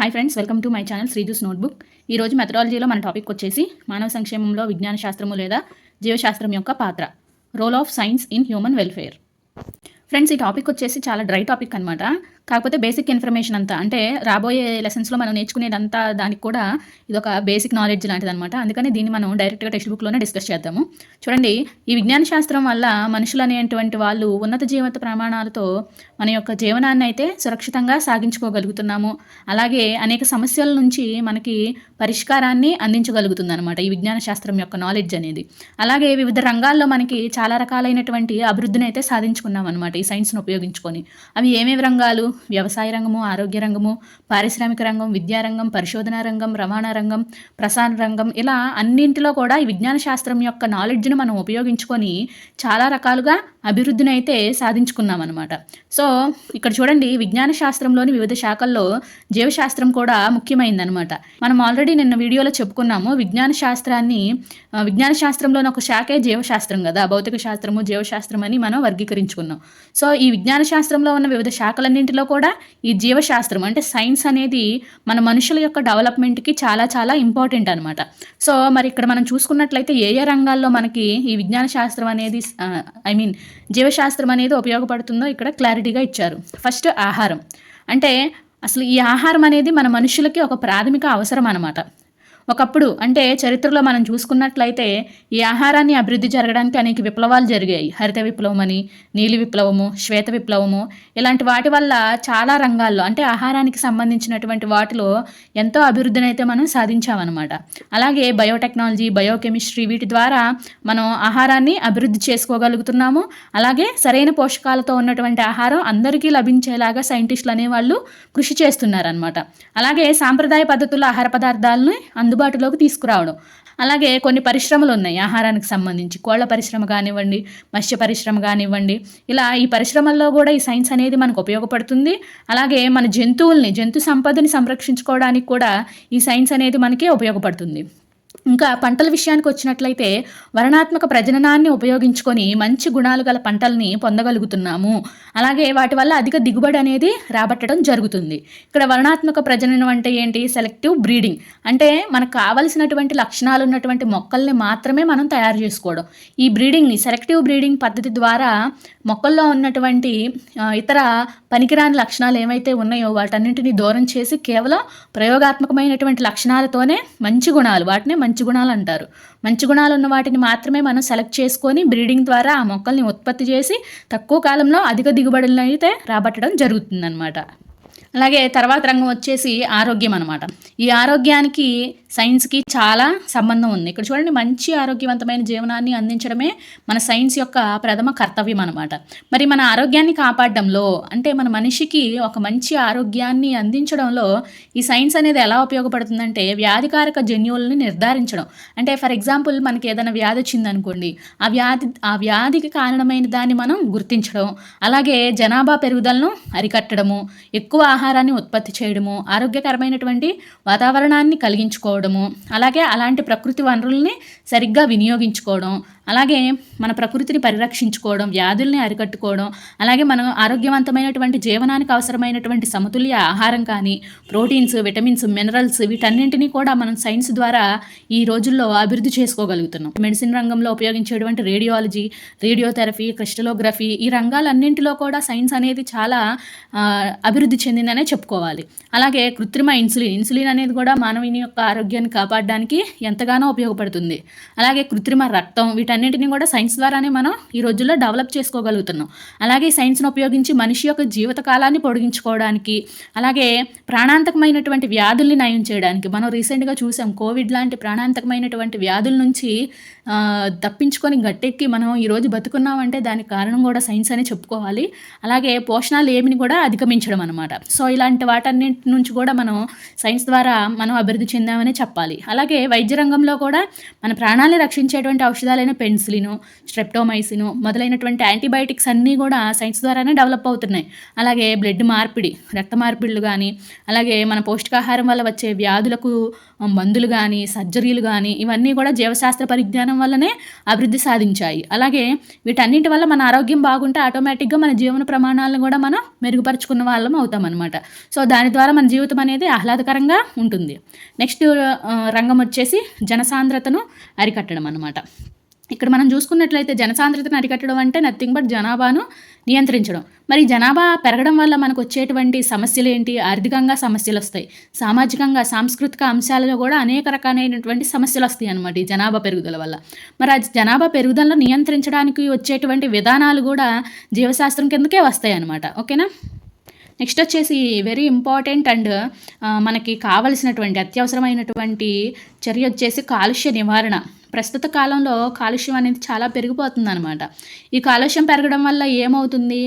Hi friends welcome to my channel Sreeju's notebook ఈరోజు మెథడాలజీలో మన టాపిక్ వచ్చేసి మానవ సంక్షేమంలో విజ్ఞాన శాస్త్రము లేదా జీవశాస్త్రం యొక్క పాత్ర role of science in human welfare friends ఈ టాపిక్ వచ్చేసి చాలా డ్రై టాపిక్ అనమాట కాకపోతే బేసిక్ ఇన్ఫర్మేషన్ అంతా అంటే రాబోయే లెసన్స్లో మనం నేర్చుకునేదంతా దానికి కూడా ఇది ఒక బేసిక్ నాలెడ్జ్ లాంటిది అనమాట అందుకని దీన్ని మనం డైరెక్ట్గా టెక్స్ట్ బుక్లోనే డిస్కస్ చేద్దాము. చూడండి ఈ విజ్ఞాన శాస్త్రం వల్ల మనుషులు అనేటువంటి వాళ్ళు ఉన్నత జీవిత ప్రమాణాలతో మన యొక్క జీవనాన్ని అయితే సురక్షితంగా సాగించుకోగలుగుతున్నాము. అలాగే అనేక సమస్యల నుంచి మనకి పరిష్కారాన్ని అందించగలుగుతుంది అనమాట ఈ విజ్ఞాన శాస్త్రం యొక్క నాలెడ్జ్ అనేది. అలాగే వివిధ రంగాల్లో మనకి చాలా రకాలైనటువంటి అభివృద్ధిని అయితే సాధించుకున్నాం అనమాట ఈ సైన్స్ను ఉపయోగించుకొని. అవి ఏమేమి రంగాలు? వ్యవసాయ రంగము ఆరోగ్య రంగము పారిశ్రామిక రంగం విద్యారంగం పరిశోధన రంగం రవాణా రంగం ప్రసార రంగం ఇలా అన్నింటిలో కూడా ఈ విజ్ఞాన శాస్త్రం యొక్క నాలెడ్జ్ను మనం ఉపయోగించుకొని చాలా రకాలుగా అభివృద్ధిని అయితే సాధించుకున్నాం అనమాట సో ఇక్కడ చూడండి విజ్ఞాన శాస్త్రంలోని వివిధ శాఖల్లో జీవశాస్త్రం కూడా ముఖ్యమైందనమాట మనం ఆల్రెడీ నిన్న వీడియోలో చెప్పుకున్నాము విజ్ఞాన శాస్త్రాన్ని విజ్ఞాన శాస్త్రంలోని ఒక శాఖే జీవశాస్త్రం కదా భౌతిక శాస్త్రము జీవశాస్త్రం అని మనం వర్గీకరించుకున్నాం. సో ఈ విజ్ఞాన శాస్త్రంలో ఉన్న వివిధ శాఖలన్నింటిలో కూడా ఈ జీవశాస్త్రం అంటే సైన్స్ అనేది మన మనుషుల యొక్క డెవలప్మెంట్కి చాలా చాలా ఇంపార్టెంట్ అనమాట సో మరి ఇక్కడ మనం చూసుకున్నట్లయితే ఏ ఏ రంగాల్లో మనకి ఈ విజ్ఞాన శాస్త్రం అనేది ఐ మీన్ జీవశాస్త్రం అనేది ఉపయోగపడుతుందో ఇక్కడ క్లారిటీగా ఇచ్చారు. ఫస్ట్ ఆహారం. అంటే అసలు ఈ ఆహారం అనేది మన మనుషులకి ఒక ప్రాథమిక అవసరం అనమాట ఒకప్పుడు అంటే చరిత్రలో మనం చూసుకున్నట్లయితే ఈ ఆహారాన్ని అభివృద్ధి జరగడానికి అనేక విప్లవాలు జరిగాయి. హరిత విప్లవం అని నీలి విప్లవము శ్వేత విప్లవము ఇలాంటి వాటి వల్ల చాలా రంగాల్లో అంటే ఆహారానికి సంబంధించినటువంటి వాటిలో ఎంతో అభివృద్ధిని అయితే మనం సాధించామన్నమాట. అలాగే బయోటెక్నాలజీ బయోకెమిస్ట్రీ వీటి ద్వారా మనం ఆహారాన్ని అభివృద్ధి చేసుకోగలుగుతున్నాము. అలాగే సరైన పోషకాలతో ఉన్నటువంటి ఆహారం అందరికీ లభించేలాగా సైంటిస్టులు అనేవాళ్ళు కృషి చేస్తున్నారనమాట అలాగే సాంప్రదాయ పద్ధతుల్లో ఆహార పదార్థాలను అందుబాటులోకి తీసుకురావడం. అలాగే కొన్ని పరిశ్రమలు ఉన్నాయి. ఆహారానికి సంబంధించి కోళ్ళ పరిశ్రమ కానివ్వండి మత్స్య పరిశ్రమ కానివ్వండి. ఇలా ఈ పరిశ్రమల్లో కూడా ఈ సైన్స్ అనేది మనకు ఉపయోగపడుతుంది. అలాగే మన జంతువుల్ని జంతు సంపదని సంరక్షించుకోవడానికి కూడా ఈ సైన్స్ అనేది మనకి ఉపయోగపడుతుంది. ఇంకా పంటల విషయానికి వచ్చినట్లయితే వర్ణాత్మక ప్రజననాన్ని ఉపయోగించుకొని మంచి గుణాలు గల పంటల్ని పొందగలుగుతున్నాము. అలాగే వాటి వల్ల అధిక దిగుబడి అనేది రాబట్టడం జరుగుతుంది. ఇక్కడ వర్ణాత్మక ప్రజననం అంటే ఏంటి? Selective breeding. అంటే మనకు కావలసినటువంటి లక్షణాలు ఉన్నటువంటి మొక్కల్ని మాత్రమే మనం తయారు చేసుకోవడం. ఈ బ్రీడింగ్ని సెలెక్టివ్ బ్రీడింగ్ పద్ధతి ద్వారా మొక్కల్లో ఉన్నటువంటి ఇతర పనికిరాని లక్షణాలు ఏమైతే ఉన్నాయో వాటన్నింటినీ దూరం చేసి కేవలం ప్రయోగాత్మకమైనటువంటి లక్షణాలతోనే మంచి గుణాలు వాటిని మంచి మంచి గుణాలు అంటారు. మంచి గుణాలు ఉన్న వాటిని మాత్రమే మనం సెలెక్ట్ చేసుకొని బ్రీడింగ్ ద్వారా ఆ మొక్కల్ని ఉత్పత్తి చేసి తక్కువ కాలంలో అధిక దిగుబడులను అయితే రాబట్టడం జరుగుతుందన్నమాట. అలాగే తర్వాత రంగం వచ్చేసి ఆరోగ్యం అనమాట ఈ ఆరోగ్యానికి సైన్స్కి చాలా సంబంధం ఉంది. ఇక్కడ చూడండి మంచి ఆరోగ్యవంతమైన జీవనాన్ని అందించడమే మన సైన్స్ యొక్క ప్రథమ కర్తవ్యం అనమాట మరి మన ఆరోగ్యాన్ని కాపాడడంలో అంటే మన మనిషికి ఒక మంచి ఆరోగ్యాన్ని అందించడంలో ఈ సైన్స్ అనేది ఎలా ఉపయోగపడుతుందంటే వ్యాధికారక జన్యువులను నిర్ధారించడం. అంటే ఫర్ ఎగ్జాంపుల్ మనకి ఏదైనా వ్యాధి వచ్చిందనుకోండి ఆ వ్యాధి ఆ వ్యాధికి కారణమైన దాన్ని మనం గుర్తించడం అలాగే జనాభా పెరుగుదలను అరికట్టడము ఎక్కువ ఆహారాన్ని ఉత్పత్తి చేయడము ఆరోగ్యకరమైనటువంటి వాతావరణాన్ని కలిగించుకోవడము అలాగే అలాంటి ప్రకృతి వనరుల్ని సరిగ్గా వినియోగించుకోవడం అలాగే మన ప్రకృతిని పరిరక్షించుకోవడం వ్యాధుల్ని అరికట్టుకోవడం అలాగే మనం ఆరోగ్యవంతమైనటువంటి జీవనానికి అవసరమైనటువంటి సమతుల్య ఆహారం కానీ ప్రోటీన్స్ విటమిన్స్ మినరల్స్ వీటన్నింటినీ కూడా మనం సైన్స్ ద్వారా ఈ రోజుల్లో అభివృద్ధి చేసుకోగలుగుతున్నాం. మెడిసిన్ రంగంలో ఉపయోగించేటువంటి రేడియాలజీ రేడియోథెరపీ క్రిస్టలోగ్రఫీ ఈ రంగాలన్నింటిలో కూడా సైన్స్ అనేది చాలా అభివృద్ధి చెందిందనే చెప్పుకోవాలి. అలాగే కృత్రిమ ఇన్సులిన్ ఇన్సులిన్ అనేది కూడా మానవుని యొక్క ఆరోగ్యాన్ని కాపాడడానికి ఎంతగానో ఉపయోగపడుతుంది. అలాగే కృత్రిమ రక్తం వీటన్నింటినీ కూడా సైన్స్ ద్వారానే మనం ఈ రోజుల్లో డెవలప్ చేసుకోగలుగుతున్నాం. అలాగే సైన్స్ను ఉపయోగించి మనిషి యొక్క జీవిత కాలాన్ని పొడిగించుకోవడానికి అలాగే ప్రాణాంతకమైనటువంటి వ్యాధుల్ని నయం చేయడానికి. మనం రీసెంట్గా చూసాం కోవిడ్ లాంటి ప్రాణాంతకమైనటువంటి వ్యాధుల నుంచి తప్పించుకొని గట్టెక్కి మనం ఈరోజు బతుకున్నామంటే దానికి కారణం కూడా సైన్స్ అని చెప్పుకోవాలి. అలాగే పోషణాలు ఏమిని కూడా అధిగమించడం అనమాట సో ఇలాంటి వాటన్నింటి నుంచి కూడా మనం సైన్స్ ద్వారా మనం అభివృద్ధి చెందామని చెప్పాలి. అలాగే వైద్య రంగంలో కూడా మన ప్రాణాలను రక్షించేటువంటి ఔషధాలైన పెన్సిలిను స్ట్రెప్టోమైసిను మొదలైనటువంటి యాంటీబయాటిక్స్ అన్నీ కూడా సైన్స్ ద్వారానే డెవలప్ అవుతున్నాయి. అలాగే బ్లడ్ మార్పిడి రక్త మార్పిడులు కానీ అలాగే మన పౌష్టికాహారం వల్ల వచ్చే వ్యాధులకు మందులు కానీ సర్జరీలు కానీ ఇవన్నీ కూడా జీవశాస్త్ర పరిజ్ఞానం వల్లనే అభివృద్ధి సాధించాయి. అలాగే వీటన్నిటి వల్ల మన ఆరోగ్యం బాగుంటే ఆటోమేటిక్గా మన జీవన ప్రమాణాలను కూడా మనం మెరుగుపరుచుకున్న వాళ్ళం అవుతాం అనమాట సో దాని ద్వారా మన జీవితం అనేది ఆహ్లాదకరంగా ఉంటుంది. నెక్స్ట్ రంగం వచ్చేసి జనసాంద్రతను అరికట్టడం అనమాట ఇక్కడ మనం చూసుకున్నట్లయితే జనసాంద్రతను అరికట్టడం అంటే నథింగ్ బట్ జనాభాను నియంత్రించడం. మరి జనాభా పెరగడం వల్ల మనకు వచ్చేటువంటి సమస్యలు ఏంటి? ఆర్థికంగా సమస్యలు వస్తాయి. సామాజికంగా సాంస్కృతిక అంశాలలో కూడా అనేక రకాలైనటువంటి సమస్యలు వస్తాయి అనమాట ఈ జనాభా పెరుగుదల వల్ల. మరి ఆ జనాభా పెరుగుదలను నియంత్రించడానికి వచ్చేటువంటి విధానాలు కూడా జీవశాస్త్రం కిందకే వస్తాయి అనమాట ఓకేనా? నెక్స్ట్ వచ్చేసి వెరీ ఇంపార్టెంట్ అండ్ మనకి కావలసినటువంటి అత్యవసరమైనటువంటి చర్య వచ్చేసి కాలుష్య నివారణ. ప్రస్తుత కాలంలో కాలుష్యం అనేది చాలా పెరిగిపోతుంది అనమాట ఈ కాలుష్యం పెరగడం వల్ల ఏమవుతుంది?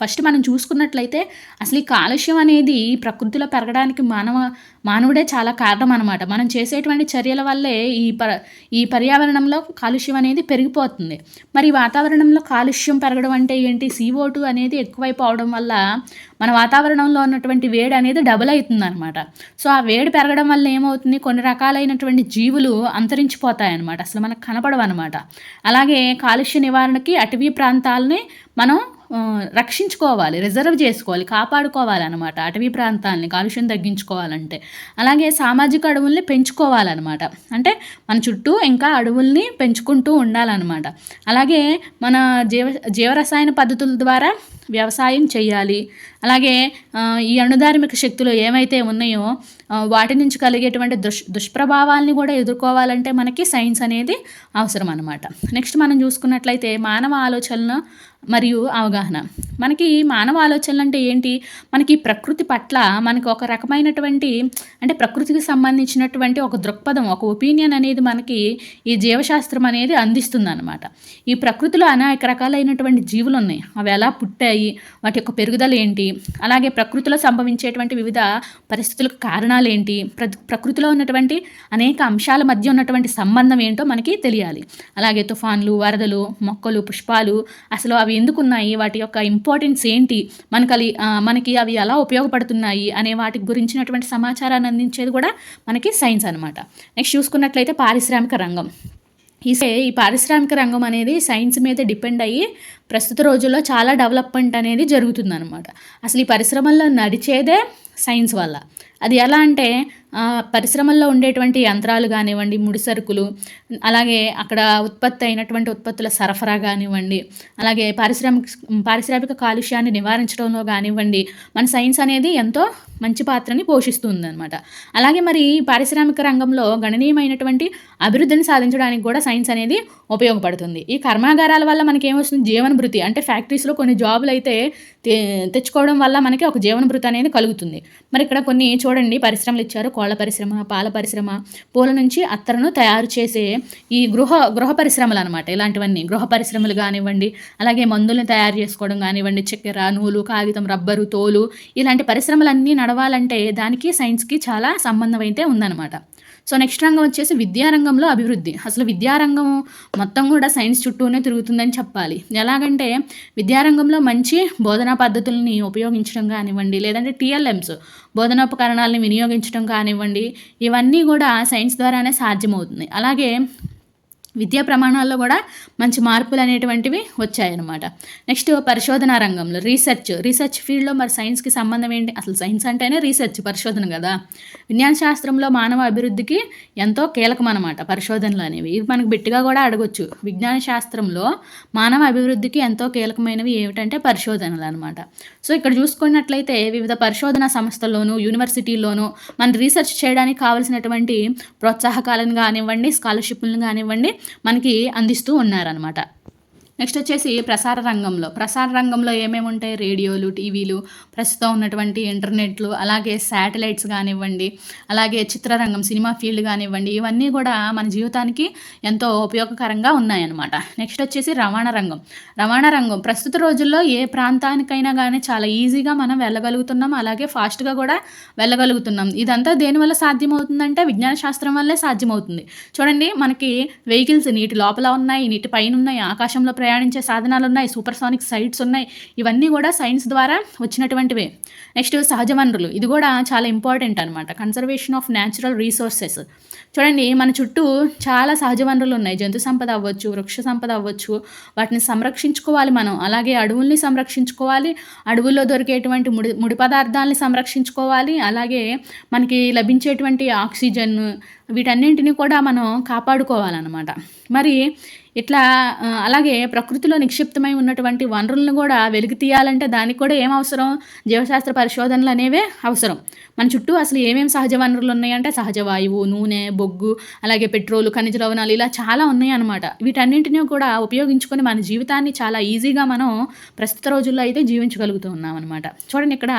ఫస్ట్ మనం చూసుకున్నట్లయితే అసలు ఈ కాలుష్యం అనేది ప్రకృతిలో పెరగడానికి మానవ మానవుడే చాలా కారణం అనమాట మనం చేసేటువంటి చర్యల వల్లే ఈ ప ఈ పర్యావరణంలో కాలుష్యం అనేది పెరిగిపోతుంది. మరి వాతావరణంలో కాలుష్యం పెరగడం అంటే ఏంటి? సీఓ టూ అనేది ఎక్కువైపోవడం వల్ల మన వాతావరణంలో ఉన్నటువంటి వేడి అనేది డబుల్ అవుతుంది అనమాట సో ఆ వేడి పెరగడం వల్ల ఏమవుతుంది? కొన్ని రకాలైనటువంటి జీవులు అంతరించిపోతాయి అనమాట అసలు మనకు కనపడవు అనమాట అలాగే కాలుష్య నివారణకి అటవీ ప్రాంతాలని మనం రక్షించుకోవాలి రిజర్వ్ చేసుకోవాలి కాపాడుకోవాలన్నమాట. అటవీ ప్రాంతాలని కాలుష్యం తగ్గించుకోవాలంటే. అలాగే సామాజిక అడవుల్ని పెంచుకోవాలన్నమాట. అంటే మన చుట్టూ ఇంకా అడవుల్ని పెంచుకుంటూ ఉండాలన్నమాట. అలాగే మన జీవ జీవరసాయన పద్ధతుల ద్వారా వ్యవసాయం చేయాలి. అలాగే ఈ అణుధార్మిక శక్తులు ఏమైతే ఉన్నాయో వాటి నుంచి కలిగేటువంటి దుష్ దుష్ప్రభావాలని కూడా ఎదుర్కోవాలంటే మనకి సైన్స్ అనేది అవసరం అనమాట నెక్స్ట్ మనం చూసుకున్నట్లయితే మానవ ఆలోచనలు మరియు అవగాహన. మనకి మానవ ఆలోచనలు అంటే ఏంటి? మనకి ప్రకృతి పట్ల మనకి ఒక రకమైనటువంటి అంటే ప్రకృతికి సంబంధించినటువంటి ఒక దృక్పథం ఒక ఒపీనియన్ అనేది మనకి ఈ జీవశాస్త్రం అనేది అందిస్తుంది అనమాట ఈ ప్రకృతిలో అనేక రకాలైనటువంటి జీవులు ఉన్నాయి. అవి ఎలా పుట్టాయి? వాటి యొక్క పెరుగుదల ఏంటి? అలాగే ప్రకృతిలో సంభవించేటువంటి వివిధ పరిస్థితులకు కారణాలు ఏంటి? ప్ర ప్రకృతిలో ఉన్నటువంటి అనేక అంశాల మధ్య ఉన్నటువంటి సంబంధం ఏంటో మనకి తెలియాలి. అలాగే తుఫాన్లు వరదలు మొక్కలు పుష్పాలు అసలు అవి ఎందుకున్నాయి? వాటి యొక్క ఇంపార్టెన్స్ ఏంటి? మనకి మనకి అవి ఎలా ఉపయోగపడుతున్నాయి? అనే వాటి గురించినటువంటి సమాచారాన్ని అందించేది కూడా మనకి సైన్స్ అనమాట నెక్స్ట్ చూసుకున్నట్లయితే పారిశ్రామిక రంగం. ఈ ఈ పారిశ్రామిక రంగం అనేది సైన్స్ మీద డిపెండ్ అయ్యి ప్రస్తుత రోజుల్లో చాలా డెవలప్మెంట్ అనేది జరుగుతుందన్నమాట. అసలు ఈ పరిశ్రమల్లో నడిచేదే సైన్స్ వల్ల. అది ఎలా అంటే పరిశ్రమల్లో ఉండేటువంటి యంత్రాలు కానివ్వండి ముడి సరుకులు అలాగే అక్కడ ఉత్పత్తి అయినటువంటి ఉత్పత్తుల సరఫరా కానివ్వండి అలాగే పారిశ్రామిక పారిశ్రామిక కాలుష్యాన్ని నివారించడంలో కానివ్వండి మన సైన్స్ అనేది ఎంతో మంచి పాత్రని పోషిస్తుంది అనమాట అలాగే మరి పారిశ్రామిక రంగంలో గణనీయమైనటువంటి అభివృద్ధిని సాధించడానికి కూడా సైన్స్ అనేది ఉపయోగపడుతుంది. ఈ కర్మాగారాల వల్ల మనకి ఏమొస్తుంది జీవన భృతి అంటే ఫ్యాక్టరీస్లో కొన్ని జాబులు అయితే తెచ్చుకోవడం వల్ల మనకి ఒక జీవన భృతి అనేది కలుగుతుంది. మరి ఇక్కడ కొన్ని చూడండి పరిశ్రమలు ఇచ్చారు. కోళ్ళ పరిశ్రమ పాల పరిశ్రమ పూల నుంచి అత్తరును తయారు చేసే ఈ గృహ గృహ పరిశ్రమలు అనమాట ఇలాంటివన్నీ గృహ పరిశ్రమలు కానివ్వండి అలాగే మందులను తయారు చేసుకోవడం కానివ్వండి చక్కెర నూలు కాగితం రబ్బరు తోలు ఇలాంటి పరిశ్రమలన్నీ నడవాలంటే దానికి సైన్స్కి చాలా సంబంధం అయితే ఉందన్నమాట. సో నెక్స్ట్ రంగం వచ్చేసి విద్యారంగంలో అభివృద్ధి. అసలు విద్యారంగం మొత్తం కూడా సైన్స్ చుట్టూనే తిరుగుతుందని చెప్పాలి. ఎలాగంటే విద్యారంగంలో మంచి బోధనా పద్ధతుల్ని ఉపయోగించడం కానివ్వండి లేదంటే టీఎల్ఎంస్ బోధనోపకరణాలని వినియోగించడం కానివ్వండి ఇవన్నీ కూడా సైన్స్ ద్వారానే సాధ్యమవుతుంది. అలాగే విద్యా ప్రమాణాల్లో కూడా మంచి మార్పులు అనేటువంటివి వచ్చాయన్నమాట. నెక్స్ట్ పరిశోధన రంగంలో రీసెర్చ్ రీసెర్చ్ ఫీల్డ్లో మరి సైన్స్కి సంబంధం ఏంటి? అసలు సైన్స్ అంటేనే రీసెర్చ్ పరిశోధన కదా. విజ్ఞాన శాస్త్రంలో మానవ అభివృద్ధికి ఎంతో కీలకం అనమాట పరిశోధనలు అనేవి. ఇవి మనకు బిట్టుగా కూడా అడగొచ్చు. విజ్ఞాన శాస్త్రంలో మానవ అభివృద్ధికి ఎంతో కీలకమైనవి ఏమిటంటే పరిశోధనలు అనమాట సో ఇక్కడ చూసుకున్నట్లయితే వివిధ పరిశోధన సంస్థల్లోనూ యూనివర్సిటీల్లోనూ మన రీసెర్చ్ చేయడానికి కావాల్సినటువంటి ప్రోత్సాహకాలను కానివ్వండి స్కాలర్షిప్లను కానివ్వండి మనకి అందిస్తూ ఉన్నారనమాట నెక్స్ట్ వచ్చేసి ప్రసార రంగంలో. ప్రసార రంగంలో ఏమేమి ఉంటాయి? రేడియోలు టీవీలు ప్రస్తుతం ఉన్నటువంటి ఇంటర్నెట్లు అలాగే శాటిలైట్స్ కానివ్వండి అలాగే చిత్రరంగం సినిమా ఫీల్డ్ కానివ్వండి ఇవన్నీ కూడా మన జీవితానికి ఎంతో ఉపయోగకరంగా ఉన్నాయన్నమాట. నెక్స్ట్ వచ్చేసి రవాణా రంగం. రవాణా రంగం. ప్రస్తుత రోజుల్లో ఏ ప్రాంతానికైనా కానీ చాలా ఈజీగా మనం వెళ్ళగలుగుతున్నాం అలాగే ఫాస్ట్గా కూడా వెళ్ళగలుగుతున్నాం. ఇదంతా దేనివల్ల సాధ్యమవుతుందంటే విజ్ఞాన శాస్త్రం వల్లే సాధ్యమవుతుంది. చూడండి మనకి వెహికల్స్ నీటి లోపల ఉన్నాయి నీటి పైన ఉన్నాయి ఆకాశంలో ప్రయాణించే సాధనాలు ఉన్నాయి సూపర్సానిక్ సైట్స్ ఉన్నాయి. ఇవన్నీ కూడా సైన్స్ ద్వారా వచ్చినటువంటివే. నెక్స్ట్ సహజ వనరులు ఇది కూడా చాలా ఇంపార్టెంట్ అనమాట కన్సర్వేషన్ ఆఫ్ న్యాచురల్ రీసోర్సెస్ చూడండి మన చుట్టూ చాలా సహజ వనరులు ఉన్నాయి. జంతు సంపద అవ్వచ్చు వృక్ష సంపద అవ్వచ్చు. వాటిని సంరక్షించుకోవాలి మనం. అలాగే అడవుల్ని సంరక్షించుకోవాలి. అడవుల్లో దొరికేటువంటి ముడి ముడి పదార్థాలని సంరక్షించుకోవాలి. అలాగే మనకి లభించేటువంటి ఆక్సిజన్ వీటన్నింటినీ కూడా మనం కాపాడుకోవాలన్నమాట. మరి ఇట్లా అలాగే ప్రకృతిలో నిక్షిప్తమై ఉన్నటువంటి వనరులను కూడా వెలికి తీయాలంటే దానికి కూడా ఏం అవసరం? జీవశాస్త్ర పరిశోధనలు అనేవే అవసరం. మన చుట్టూ అసలు ఏమేమి సహజ వనరులు ఉన్నాయంటే సహజ వాయువు నూనె బొగ్గు అలాగే పెట్రోల్ ఖనిజ లవణాలు ఇలా చాలా ఉన్నాయి అనమాట వీటన్నింటినీ కూడా ఉపయోగించుకొని మన జీవితాన్ని చాలా ఈజీగా మనం ప్రస్తుత రోజుల్లో అయితే జీవించగలుగుతూ ఉన్నాం అనమాట చూడండి ఇక్కడ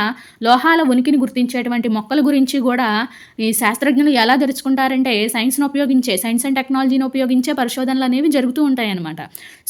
లోహాల ఉనికిని గుర్తించేటువంటి మొక్కల గురించి కూడా ఈ శాస్త్రజ్ఞులు ఎలా తెలుసుకుంటారంటే సైన్స్ను ఉపయోగించే సైన్స్ అండ్ టెక్నాలజీని ఉపయోగించే పరిశోధనలు అనేవి జరుగుతూ ఉంటాయి అనమాట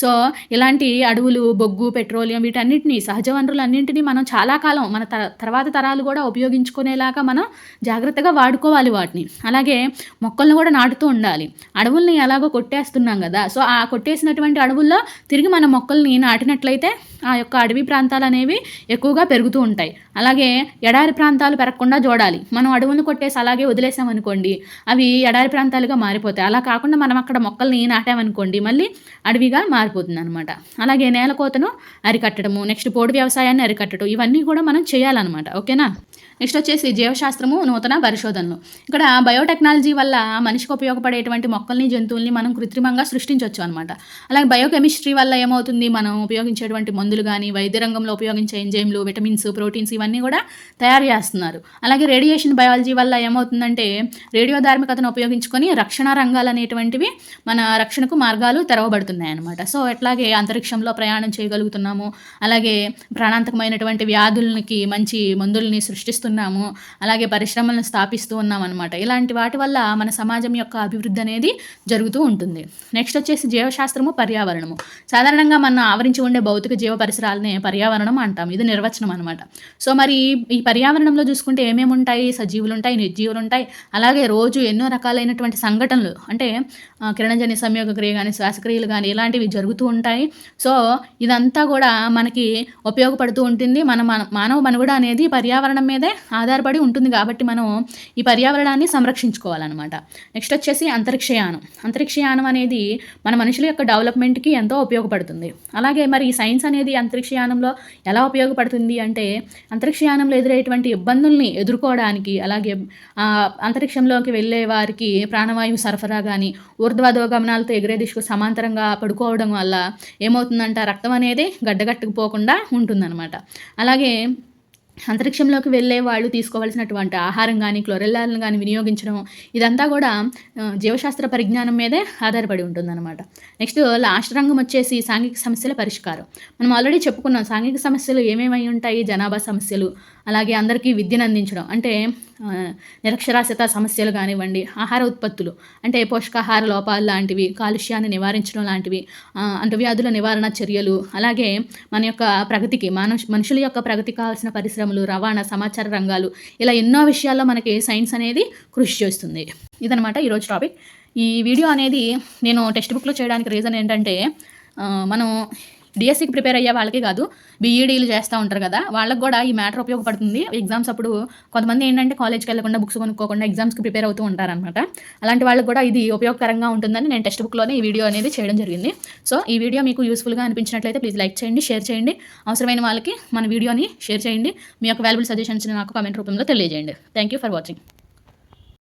సో ఇలాంటి అడవులు బొగ్గు పెట్రోలియం వీటన్నిటిని సహజ వనరులు అన్నింటినీ మనం చాలా కాలం మన తర్వాత తరాలు కూడా ఉపయోగించుకునేలాగా మనం జాగ్రత్తగా వాడుకోవాలి వాటిని. అలాగే మొక్కలను కూడా నాటుతూ ఉండాలి. అడవుల్ని ఎలాగో కొట్టేస్తున్నాం కదా సో ఆ కొట్టేసినటువంటి అడవుల్లో తిరిగి మన మొక్కల్ని నాటినట్లయితే ఆ యొక్క అడవి ప్రాంతాలు అనేవి ఎక్కువగా పెరుగుతూ ఉంటాయి. అలాగే ఎడారి ప్రాంతాలు పెరగకుండా చూడాలి. మనం అడవులను కొట్టేసి అలాగే వదిలేసామనుకోండి అవి ఎడారి ప్రాంతాలుగా మారిపోతాయి. అలా కాకుండా మనం అక్కడ మొక్కల్ని నాటామనుకోండి మళ్ళీ అడవిగా మారిపోతుంది అనమాట అలాగే నేల కోతను అరికట్టడము నెక్స్ట్ పోడు వ్యవసాయాన్ని అరికట్టడం ఇవన్నీ కూడా మనం చేయాలన్నమాట. ఓకేనా? నెక్స్ట్ వచ్చేసి జీవశాస్త్రము నూతన పరిశోధనలు. ఇక్కడ బయోటెక్నాలజీ వల్ల మనిషికి ఉపయోగపడేటువంటి మొక్కల్ని జంతువుల్ని మనం కృత్రిమంగా సృష్టించవచ్చు అనమాట అలాగే బయోకెమిస్ట్రీ వల్ల ఏమవుతుంది? మనం ఉపయోగించేటువంటి మందులు కానీ వైద్య రంగంలో ఉపయోగించే ఎంజైమ్లు విటమిన్స్ ప్రోటీన్స్ ఇవన్నీ కూడా తయారు చేస్తున్నారు. అలాగే రేడియేషన్ బయాలజీ వల్ల ఏమవుతుందంటే రేడియో ధార్మికతను ఉపయోగించుకొని రక్షణ రంగాలు అనేటువంటివి మన రక్షణకు మార్గాలు తెరవబడుతున్నాయి అనమాట సో ఎట్లాగే అంతరిక్షంలో ప్రయాణం చేయగలుగుతున్నాము. అలాగే ప్రాణాంతకమైనటువంటి వ్యాధులకి మంచి మందుల్ని సృష్టిస్తున్నాము. చేస్తున్నాము అలాగే పరిశ్రమలను స్థాపిస్తూ ఉన్నాం అనమాట ఇలాంటి వాటి వల్ల మన సమాజం యొక్క అభివృద్ధి అనేది జరుగుతూ ఉంటుంది. నెక్స్ట్ వచ్చేసి జీవశాస్త్రము పర్యావరణము. సాధారణంగా మనం ఆవరించి ఉండే భౌతిక జీవ పరిసరాలనే పర్యావరణం అంటాం. ఇది నిర్వచనం అనమాట సో మరి ఈ పర్యావరణంలో చూసుకుంటే ఏమేమి ఉంటాయి? సజీవులు ఉంటాయి నిర్జీవులు ఉంటాయి. అలాగే రోజు ఎన్నో రకాలైనటువంటి సంఘటనలు అంటే కిరణజన్య సంయోగ క్రియ కానీ శ్వాసక్రియలు కానీ ఇలాంటివి జరుగుతూ ఉంటాయి. సో ఇదంతా కూడా మనకి ఉపయోగపడుతూ ఉంటుంది. మన మానవ మనుగడ అనేది పర్యావరణం మీదే ఆధారపడి ఉంటుంది కాబట్టి మనం ఈ పర్యావరణాన్ని సంరక్షించుకోవాలన్నమాట. నెక్స్ట్ వచ్చేసి అంతరిక్షయానం. అంతరిక్షయానం అనేది మన మనుషుల యొక్క డెవలప్మెంట్కి ఎంతో ఉపయోగపడుతుంది. అలాగే మరి ఈ సైన్స్ అనేది అంతరిక్షయానంలో ఎలా ఉపయోగపడుతుంది అంటే అంతరిక్షయానంలో ఎదురయ్యేటువంటి ఇబ్బందుల్ని ఎదుర్కోవడానికి అలాగే అంతరిక్షంలోకి వెళ్ళే వారికి ప్రాణవాయువు సరఫరా కానీ ఊర్ధ్వదో గమనాలతో ఎగిరే దిశకు సమాంతరంగా పడుకోవడం వల్ల ఏమవుతుందంట రక్తం అనేది గడ్డగట్టుకుపోకుండా ఉంటుందన్నమాట. అలాగే అంతరిక్షంలోకి వెళ్ళే వాళ్ళు తీసుకోవాల్సినటువంటి ఆహారం కానీ క్లోరెల్లాలను కానీ వినియోగించడం ఇదంతా కూడా జీవశాస్త్ర పరిజ్ఞానం మీదే ఆధారపడి ఉంటుందన్నమాట. నెక్స్ట్ లాస్ట్ రంగం వచ్చేసి సాంఘిక సమస్యల పరిష్కారం. మనం ఆల్రెడీ చెప్పుకున్నాం సాంఘిక సమస్యలు ఏమేమై ఉంటాయి జనాభా సమస్యలు అలాగే అందరికీ విద్యను అందించడం. అంటే నిరక్షరాస్యత సమస్యలు కానివ్వండి ఆహార ఉత్పత్తులు అంటే పోషకాహార లోపాలు లాంటివి కాలుష్యాన్ని నివారించడం లాంటివి అంటువ్యాధుల నివారణ చర్యలు అలాగే మన యొక్క ప్రగతికి మానవ మనుషుల యొక్క ప్రగతి కావాల్సిన పరిశ్రమలు రవాణా సమాచార రంగాలు ఇలా ఎన్నో విషయాల్లో మనకి సైన్స్ అనేది కృషి చేస్తుంది. ఇదనమాట ఈరోజు టాపిక్. ఈ వీడియో అనేది నేను టెక్స్ట్ బుక్లో చేయడానికి రీజన్ ఏంటంటే మనం డిఎస్సికి ప్రిపేర్ అయ్యే వాళ్ళకి కాదు బీఈడీలు చేస్తూ ఉంటారు కదా వాళ్ళకి కూడా ఈ మ్యాటర్ ఉపయోగపడుతుంది. ఎగ్జామ్స్ అప్పుడు కొంతమంది ఏంటంటే కాలేజ్కి వెళ్ళకుండా బుక్స్ కొనుక్కోకుండా ఎగ్జామ్స్కి ప్రిపేర్ అవుతూ ఉంటారనమాట అలాంటి వాళ్ళకి కూడా ఇది ఉపయోగకరంగా ఉంటుందని నేను టెక్స్ట్ బుక్లోనే ఈ వీడియో అనేది చేయడం జరిగింది. సో ఈ వీడియో మీకు యూస్ఫుల్గా అనిపించినట్లయితే ప్లీజ్ లైక్ చేయండి షేర్ చేయండి. అవసరమైన వాళ్ళకి మన వీడియోని షేర్ చేయండి. మీ యొక్క వాల్యుబుల్ సజెషన్స్ని నాకు కామెంట్ రూపంలో తెలియజేయండి. Thank you for watching